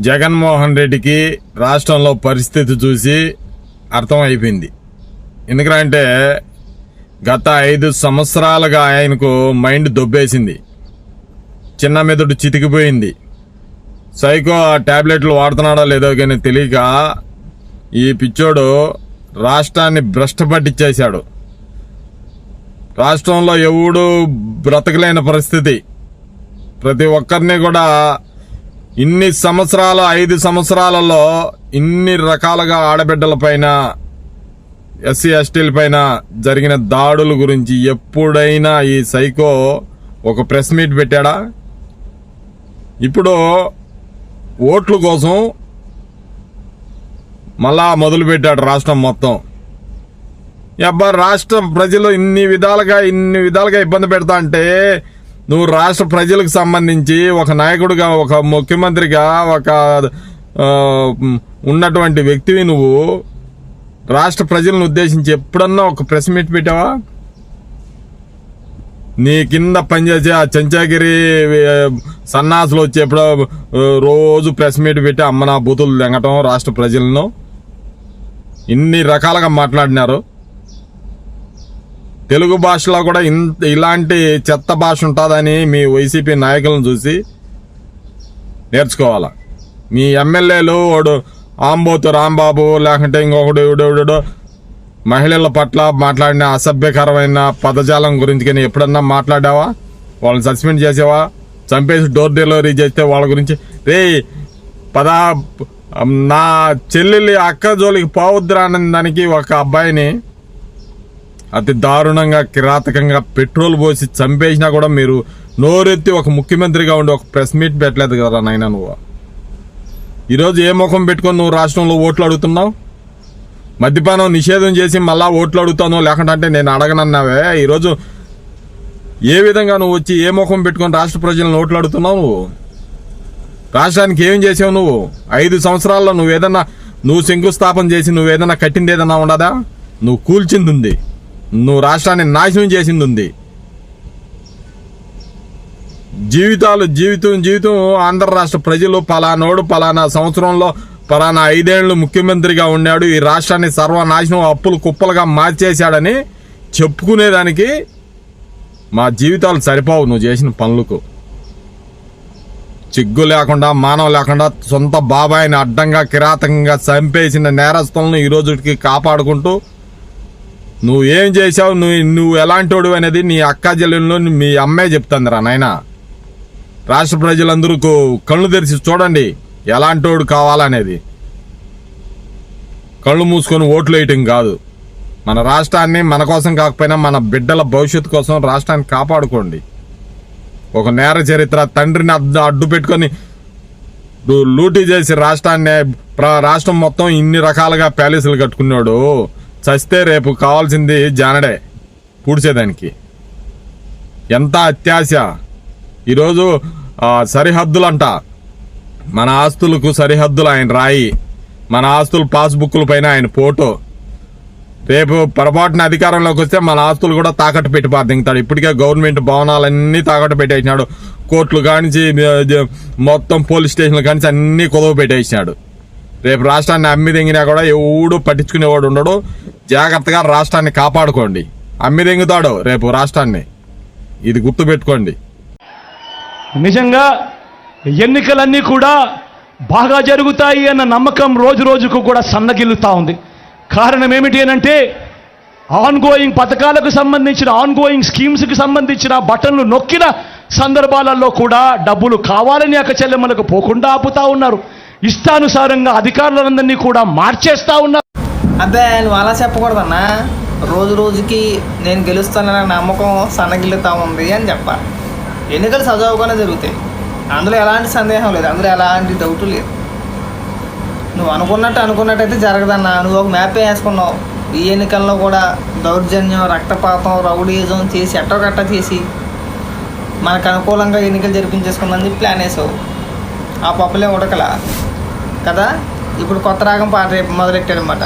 జగన్మోహన్ రెడ్డికి రాష్ట్రంలో పరిస్థితి చూసి అర్థమైపోయింది. ఎందుకంటే గత ఐదు సంవత్సరాలుగా ఆయనకు మైండ్ దొబ్బేసింది. చిన్న మెదడు చితికిపోయింది. సైకో ఆ టాబ్లెట్లు వాడుతున్నాడో లేదో కానీ తెలియక ఈ పిచ్చోడు రాష్ట్రాన్ని భ్రష్ట పట్టించేశాడు రాష్ట్రంలో ఎవడు బ్రతకలేని పరిస్థితి. ప్రతి ఒక్కరిని కూడా ఇన్ని సంవత్సరాల ఐదు సంవత్సరాలలో ఇన్ని రకాలుగా ఆడబిడ్డలపైన ఎస్సీ ఎస్టీల పైన జరిగిన దాడుల గురించి ఎప్పుడైనా ఈ సైకో ఒక ప్రెస్ మీట్ పెట్టాడా? ఇప్పుడు ఓట్ల కోసం మళ్ళా మొదలు పెట్టాడు రాష్ట్రం మొత్తం. అబ్బా రాష్ట్ర ప్రజలు ఇన్ని విధాలుగా ఇన్ని విధాలుగా ఇబ్బంది పెడతా అంటే నువ్వు రాష్ట్ర ప్రజలకు సంబంధించి ఒక నాయకుడిగా ఒక ముఖ్యమంత్రిగా ఒక ఉన్నటువంటి వ్యక్తివి నువ్వు రాష్ట్ర ప్రజలను ఉద్దేశించి ఎప్పుడన్నా ఒక ప్రెస్ మీట్ పెట్టావా? నీ కింద పనిచేసే ఆ చెంచాగిరి సన్నాసులు వచ్చేప్పుడు రోజు ప్రెస్ మీట్ పెట్టి అమ్మ నా బూతులు తెంగటం రాష్ట్ర ప్రజలను. ఇన్ని రకాలుగా మాట్లాడినారు. తెలుగు భాషలో కూడా ఇంత ఇలాంటి చెత్త భాష ఉంటుందని మీ వైసీపీ నాయకులను చూసి నేర్చుకోవాలా? మీ ఎమ్మెల్యేలు వాడు ఆంబోతు రాంబాబు లేకుంటే ఇంకొకడు ఎవడెవడో మహిళల పట్ల మాట్లాడిన అసభ్యకరమైన పదజాలం గురించి కానీ ఎప్పుడన్నా మాట్లాడావా? వాళ్ళని సస్పెండ్ చేసేవా? చంపేసి డోర్ డెలివరీ చేస్తే వాళ్ళ గురించి రే పదా నా చెల్లెలి అక్క జోలికి పోవద్దురా అన్న దానికి ఒక అబ్బాయిని అతి దారుణంగా కిరాతకంగా పెట్రోల్ పోసి చంపేసినా కూడా మీరు నోరెత్తి ఒక ముఖ్యమంత్రిగా ఉండి ఒక ప్రెస్ మీట్ పెట్టలేదు కదా నాయన నువ్వు? ఈరోజు ఏ ముఖం పెట్టుకొని నువ్వు రాష్ట్రంలో ఓట్లు అడుగుతున్నావు? మద్యపానం నిషేధం చేసి మళ్ళా ఓట్లు అడుగుతాను లేకుంటే అంటే నేను అడగనన్నావే. ఈరోజు ఏ విధంగా నువ్వు వచ్చి ఏ ముఖం పెట్టుకొని రాష్ట్ర ప్రజలను ఓట్లు అడుగుతున్నావు నువ్వు? రాష్ట్రానికి ఏం చేసావు నువ్వు? ఐదు సంవత్సరాల్లో నువ్వేదన్నా నువ్వు శంకుస్థాపన చేసి నువ్వేదన్నా కట్టింది ఏదన్నా ఉండదా? నువ్వు కూల్చింది ఉంది. నువ్వు రాష్ట్రాన్ని నాశనం చేసింది ఉంది జీవితాలు జీవితం జీవితం ఆంధ్ర రాష్ట్ర ప్రజలు పలానోడు పలానా సంవత్సరంలో పలానా ఐదేళ్ళు ముఖ్యమంత్రిగా ఉన్నాడు. ఈ రాష్ట్రాన్ని సర్వనాశనం అప్పులు కుప్పలుగా మార్చేశాడని చెప్పుకునేదానికి మా జీవితాలు సరిపోవు నువ్వు చేసిన పనులకు. చిగ్గు లేకుండా మానవ లేకుండా సొంత బాబాయిని అడ్డంగా కిరాతకంగా చంపేసిన నేరస్తులను ఈ రోజుకి కాపాడుకుంటూ నువ్వు ఏం చేసావు నువ్వు నువ్వు ఎలాంటోడు అనేది నీ అక్క చెల్లెళ్ళు మీ అమ్మే చెప్తుందిరా నాయన. రాష్ట్ర ప్రజలందరూ కళ్ళు తెరిచి చూడండి ఎలాంటోడు కావాలనేది. కళ్ళు మూసుకొని ఓట్లు వేయటం కాదు. మన రాష్ట్రాన్ని మన కోసం కాకపోయినా మన బిడ్డల భవిష్యత్తు కోసం రాష్ట్రాన్ని కాపాడుకోండి. ఒక నేర చరిత్ర తండ్రిని అడ్డు అడ్డు పెట్టుకొని లూటీ చేసి రాష్ట్రాన్ని ప్ర- రాష్ట్రం మొత్తం ఇన్ని రకాలుగా ప్యాలెస్లు కట్టుకున్నాడు. చస్తే రేపు కావాల్సింది జానడే. పూడ్చేదానికి. ఎంత అత్యాశ. ఈరోజు సరిహద్దులంట. మన ఆస్తులకు సరిహద్దులు ఆయన రాయి. మన ఆస్తులు పాస్బుక్ల పైన ఆయన ఫోటో రేపు పొరపాటున అధికారంలోకి వస్తే మన ఆస్తులు కూడా తాకట్టు పెట్టి దింగుతాడు ఇప్పటికే గవర్నమెంట్ భవనాలన్నీ తాకట్టు పెట్టేసినాడు. కోర్టులు కానించి మొత్తం పోలీస్ స్టేషన్లు కానించి అన్ని కుదవ పెట్టేసినాడు. రేపు రాష్ట్రాన్ని అమ్మి తెంగినా కూడా ఎవడు పట్టించుకునేవాడు ఉండడు. జాగ్రత్తగా రాష్ట్రాన్ని కాపాడుకోండి. అమ్మి తెంగుతాడు రేపు రాష్ట్రాన్ని. ఇది గుర్తు పెట్టుకోండి నిజంగా ఎన్నికలన్నీ కూడా బాగా జరుగుతాయి అన్న నమ్మకం రోజు రోజుకు కూడా సన్నగిల్లుతా ఉంది. కారణం ఏమిటి అనంటే ఆన్ గోయింగ్ పథకాలకు సంబంధించిన ఆన్గోయింగ్ స్కీమ్స్కి సంబంధించిన బటన్లు నొక్కిన సందర్భాలలో కూడా డబ్బులు కావాలని అక్క చెల్లెమ్మలకు పోకుండా ఆపుతా ఉన్నారు. ఇష్టానుసారంగా అధికారులందరినీ కూడా మార్చేస్తా ఉన్నారు. అబ్బే నువ్వు అలా చెప్పకూడదన్నా. రోజు రోజుకి నేను గెలుస్తానన్న నమ్మకం సన్నగిల్లుతా ఉంది అని చెప్పాలి ఎన్నికలు సజావుగానే జరుగుతాయి. అందులో ఎలాంటి సందేహం లేదు. అందులో ఎలాంటి డౌట్ లేదు. నువ్వు అనుకున్నట్టు అనుకున్నట్టయితే జరగదన్నా. నువ్వు ఒక మ్యాప్ వేసుకున్నావు. ఈ ఎన్నికల్లో కూడా దౌర్జన్యం రక్తపాతం రౌడీజం చేసి ఎట్టగట్ట చేసి మనకు అనుకూలంగా ఎన్నికలు జరిపించేసుకుందని చెప్పి ప్లాన్ వేసావు. ఆ పప్పులే ఉడకలా? కదా? ఇప్పుడు కొత్త రాగం పాట రేపు మొదలెట్టాడనమాట.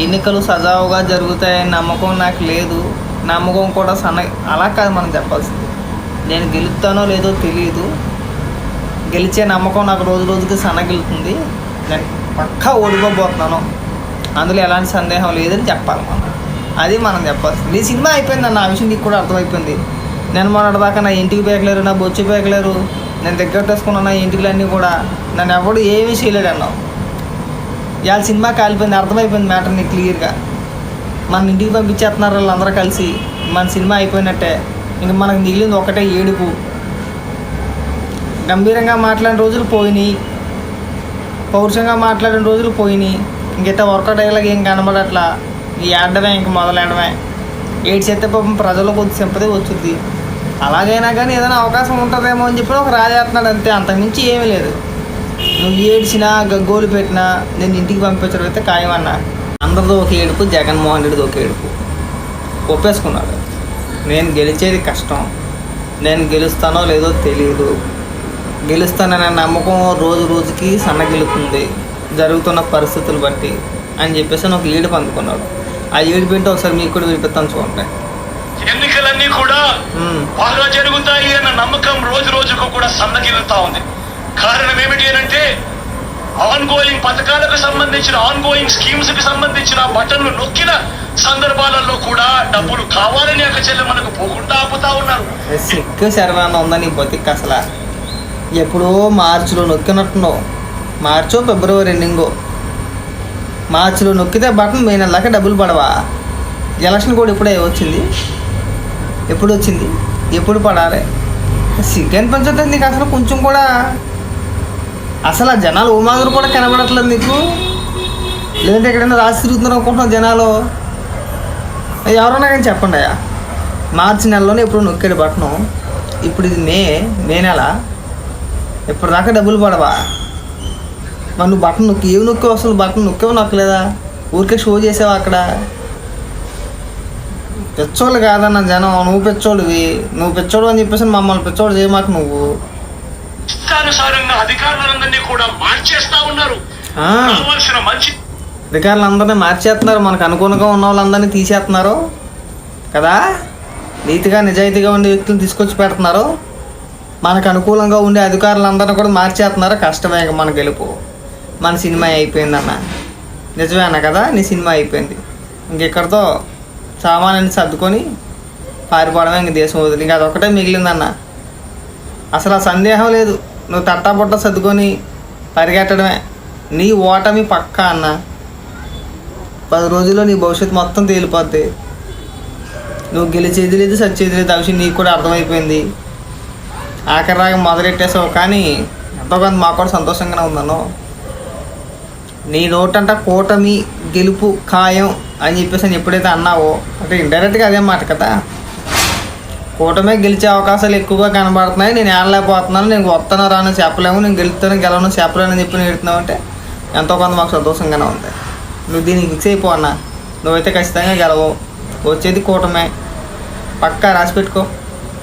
ఎన్నికలు సజావుగా జరుగుతాయని నమ్మకం నాకు లేదు. నమ్మకం కూడా సన్న అలా కాదు మనం చెప్పాల్సింది. నేను గెలుస్తానో లేదో తెలియదు గెలిచే నమ్మకం నాకు రోజు రోజుకి సన్నగిలుతుంది నేను పక్కా ఓడిపోబోతున్నాను. అందులో ఎలాంటి సందేహం లేదని చెప్పాలి మనం. అది మనం చెప్పాల్సింది. ఈ సినిమా అయిపోయింది నా ఆ విషయం నీకు కూడా అర్థమైపోయింది. నేను మొన్నటిదాకా నా ఇంటికి పేకలేరు నా బొచ్చు పేకలేరు. నేను దగ్గర తెచ్చుకున్న నా ఇంటికి కూడా. నన్ను ఎవడు ఏమీ చేయలేడు అన్నావు. ఇవాళ సినిమా కాలిపోయింది అర్థమైపోయింది మ్యాటర్ నీకు క్లియర్గా. మన ఇంటికి పంపించేస్తున్నారు వాళ్ళందరూ కలిసి. మన సినిమా అయిపోయినట్టే. ఇంకా మనకు మిగిలింది ఒకటే ఏడుపు. గంభీరంగా మాట్లాడిన రోజులు పోయినాయి. పౌరుషంగా మాట్లాడిన రోజులు పోయినాయి. ఇంకైతే వర్కౌట్ అయ్యేలాగా ఏం కనబడట్లా. ఈ ఆడమే ఇంక మొదలెడమే. ఏడ్చేస్తే చేస్తే పాపం ప్రజలకు కొద్ది సింపతి వచ్చుద్ది. అలాగైనా కానీ ఏదైనా అవకాశం ఉంటుందేమో అని చెప్పి ఒక రాజేస్తున్నాడు అంతే. అంతకుమించి ఏమీ లేదు. నువ్వు ఏడ్చినా గగ్గోలు పెట్టినా నేను ఇంటికి పంపించడం అయితే ఖాయమన్నా. అందరిదో ఒక ఏడుపు జగన్మోహన్ రెడ్డిది ఒక ఏడుపు. ఒప్పేసుకున్నాడు. నేను గెలిచేది కష్టం. నేను గెలుస్తానో లేదో తెలియదు గెలుస్తాననే నమ్మకం రోజు రోజుకి సన్నగిలుతుంది జరుగుతున్న పరిస్థితులు బట్టి అని చెప్పేసి అని ఒక ఏడుపు అందుకున్నాడు. ఆ ఏడుపు ఏంటో ఒకసారి మీకు కూడా వినిపిస్తాను చూడండి. కూడా బాగా జరుగుతాయి అన్న నమ్మకం రోజు రోజుకు కూడా సన్నగిలుతా ఉంది. కారణం ఏమిటి అంటే ఆన్ గోయింగ్ పథకాలకు సంబంధించిన ఆన్ గోయింగ్ స్కీమ్స్కి సంబంధించిన బటన్లు నొక్కిన సందర్భాలలో కూడా డబ్బులు కావాలని అక్క చెల్లె మనకు పోకుండా ఆపుతా ఉన్నారు. సిక్కు శరవాన ఉందా నీ బతికి అసలు? ఎప్పుడో మార్చిలో నొక్కినట్టున్నావు. మార్చో ఫిబ్రవరి ఎండింగో. మార్చిలో నొక్కితే బటన్ మే నెలదాకా డబ్బులు పడవా? ఎలక్షన్ కూడా ఇప్పుడే వచ్చింది. ఎప్పుడు వచ్చింది ఎప్పుడు పడాలి? సిగ్గు అనిపించట్లేదు నీకు అసలు కొంచెం కూడా అసలు ఆ జనాలు ఓమాదులు కూడా కనబడట్లేదు నీకు? లేదంటే ఎక్కడైనా రాసి తిరుగుతున్నారు అనుకుంటున్నావు జనాలు? ఎవరన్నా కానీ చెప్పండి అయ్యా. మార్చి నెలలోనే ఎప్పుడు నొక్కాడు బట్టను. ఇప్పుడు ఇది మే మే నెల. ఇప్పుడు దాకా డబ్బులు పడవా? మరి నువ్వు బట్టన్ నొక్కి ఏమి నొక్కి అసలు? బట్టన్ నొక్కేవో నొక్కలేదా? ఊరికే షో చేసావా అక్కడ? పెచ్చోళ్ళు కాదన్న జనం నువ్వు పెచ్చోడివి నువ్వు పెచ్చోడు అని చెప్పేసి మమ్మల్ని పెచ్చోడు చేయమాకు నువ్వు. ఇష్టానుసారంగా అధికారులందరినీ కూడా మార్చేస్తా ఉన్నారు. ఆ, కావాల్సిన మంచి అధికారులందరినీ మార్చేస్తున్నారు మనకు అనుకూలంగా ఉన్న వాళ్ళందరినీ తీసేస్తున్నారు. కదా? నీతిగా నిజాయితీగా ఉండే వ్యక్తులు తీసుకొచ్చి పెడుతున్నారు. మనకు అనుకూలంగా ఉండే అధికారులందరినీ కూడా మార్చేస్తున్నారు. కష్టమే ఇక మన గెలుపు. మన సినిమా అయిపోయిందన్న. నిజమే అన్న కదా? నీ సినిమా అయిపోయింది. ఇంకెక్కడితో? సామాన్యాన్ని సర్దుకొని పారిపోవడమే ఇంక దేశం వదిలి. ఇంకా అదొక్కటే మిగిలిందన్న. అసలు ఆ సందేహం లేదు. నువ్వు తట్టాబుట్ట సర్దుకొని పరిగెట్టడమే. నీ ఓటమి పక్కా అన్న. పది రోజుల్లో నీ భవిష్యత్తు మొత్తం తేలిపోద్ది. నువ్వు గెలిచేది లేదు సచ్చేది లేదు. ఆ విషయం నీకు కూడా అర్థమైపోయింది. ఆఖరి రాగా మొదలెట్టేసావు కానీ ఎంతో కొంత మాకు కూడా సంతోషంగానే ఉందన్నో. నీ నోటంట కూటమి గెలుపు ఖాయం. అని చెప్పేసి అని ఎప్పుడైతే అన్నావో అంటే ఇండైరెక్ట్గా అదే మాట కదా? కూటమే గెలిచే అవకాశాలు ఎక్కువగా కనబడుతున్నాయి. నేను ఏడలేకపోతున్నాను. నేను వస్తాను రాను చెప్పలేము. నేను గెలుస్తాను గెలవను చెప్పలేను అని చెప్పి నేడుతున్నావు అంటే ఎంతో కొంత మాకు సంతోషంగానే ఉంది. నువ్వు దీనికి ఫిక్స్ అయిపో అన్న. నువ్వైతే ఖచ్చితంగా గెలవు. వచ్చేది కూటమే. పక్కా రాసి పెట్టుకో.